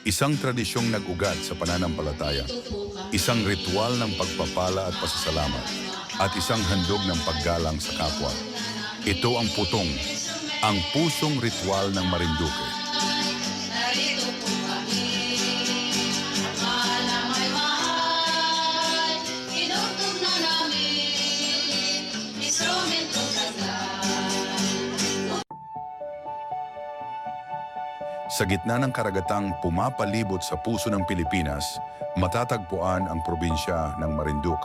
Isang tradisyong nag-ugat sa pananampalataya, isang ritual ng pagpapala at pasasalamat, at isang handog ng paggalang sa kapwa. Ito ang putong, ang pusong ritual ng Marinduque. Sa gitna ng karagatang pumapalibot sa puso ng Pilipinas, matatagpuan ang probinsya ng Marinduque,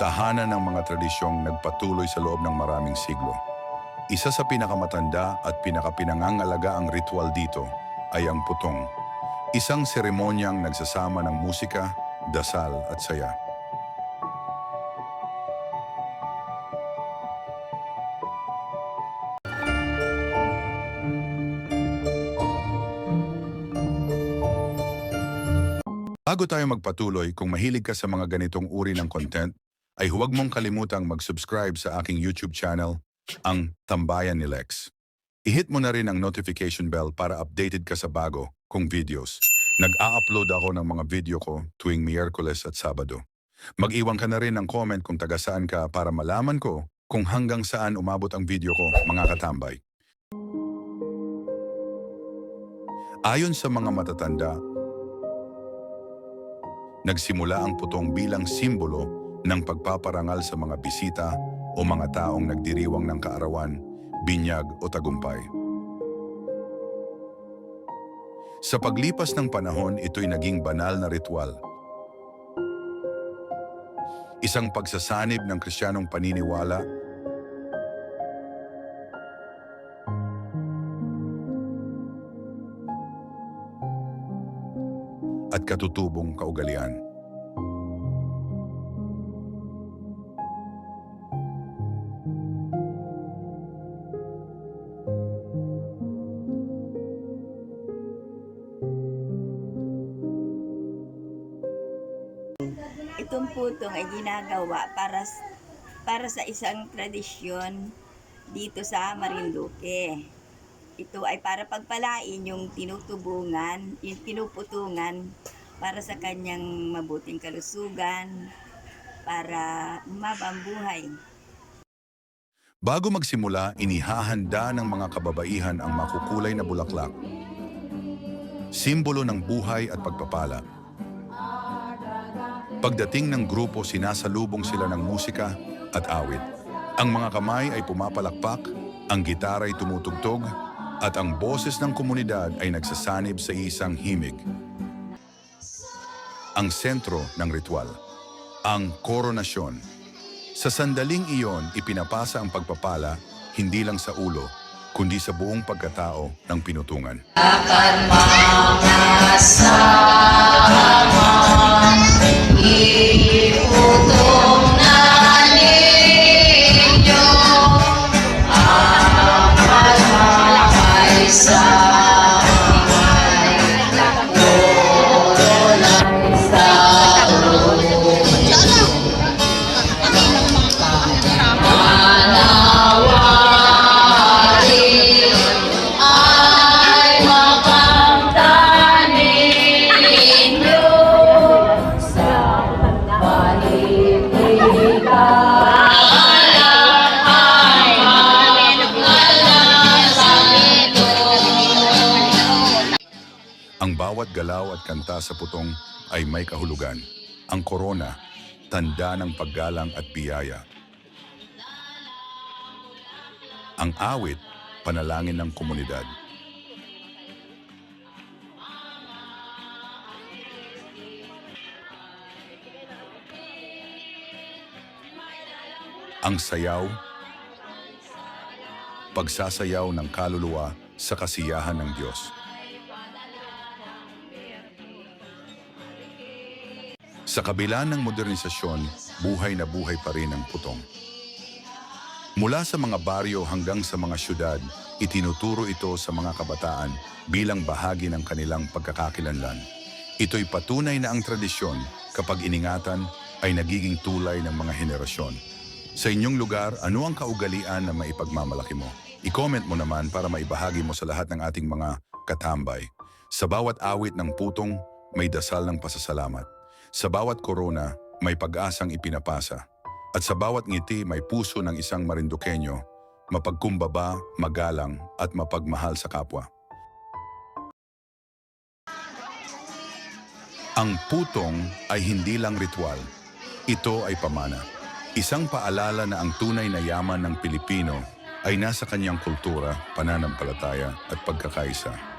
tahanan ng mga tradisyong nagpatuloy sa loob ng maraming siglo. Isa sa pinakamatanda at pinakapinangangalaga ang ritual dito ay ang putong, isang seremonyang nagsasama ng musika, dasal at saya. Bago tayo magpatuloy, kung mahilig ka sa mga ganitong uri ng content, ay huwag mong kalimutang mag-subscribe sa aking YouTube channel, ang Tambayan ni Lex. I-hit mo na rin ang notification bell para updated ka sa bago kong videos. Nag-a-upload ako ng mga video ko tuwing Miyerkules at Sabado. Mag-iwan ka na rin ng comment kung taga saan ka para malaman ko kung hanggang saan umabot ang video ko, mga katambay. Ayon sa mga matatanda, nagsimula ang putong bilang simbolo ng pagpaparangal sa mga bisita o mga taong nagdiriwang ng kaarawan, binyag o tagumpay. Sa paglipas ng panahon, ito'y naging banal na ritual. Isang pagsasanib ng kristyanong paniniwala at katutubong kaugalian. Itong putong ay ginagawa para para sa isang tradisyon dito sa Marinduque. Ito ay para pagpalain yung tinutubungan, yung pinuputungan para sa kanyang mabuting kalusugan, para umabang buhay. Bago magsimula, inihahanda ng mga kababaihan ang makukulay na bulaklak. Simbolo ng buhay at pagpapala. Pagdating ng grupo, sinasalubong sila ng musika at awit. Ang mga kamay ay pumapalakpak, ang gitara ay tumutugtog, at ang boses ng komunidad ay nagsasanib sa isang himig. Ang sentro ng ritual, ang koronasyon. Sa sandaling iyon, ipinapasa ang pagpapala hindi lang sa ulo, kundi sa buong pagkatao ng pinutungan. Iputong side. Ang bawat galaw at kanta sa putong ay may kahulugan. Ang korona, tanda ng paggalang at biyaya. Ang awit, panalangin ng komunidad. Ang sayaw, pagsasayaw ng kaluluwa sa kasiyahan ng Diyos. Sa kabila ng modernisasyon, buhay na buhay pa rin ang putong. Mula sa mga baryo hanggang sa mga syudad, itinuturo ito sa mga kabataan bilang bahagi ng kanilang pagkakakilanlan. Ito'y patunay na ang tradisyon kapag iningatan ay nagiging tulay ng mga henerasyon. Sa inyong lugar, ano ang kaugalian na maipagmamalaki mo? I-comment mo naman para maibahagi mo sa lahat ng ating mga katambay. Sa bawat awit ng putong, may dasal ng pasasalamat. Sa bawat korona, may pag-asang ipinapasa. At sa bawat ngiti, may puso ng isang Marinduqueño, mapagkumbaba, magalang, at mapagmahal sa kapwa. Ang putong ay hindi lang ritual. Ito ay pamana. Isang paalala na ang tunay na yaman ng Pilipino ay nasa kanyang kultura, pananampalataya at pagkakaisa.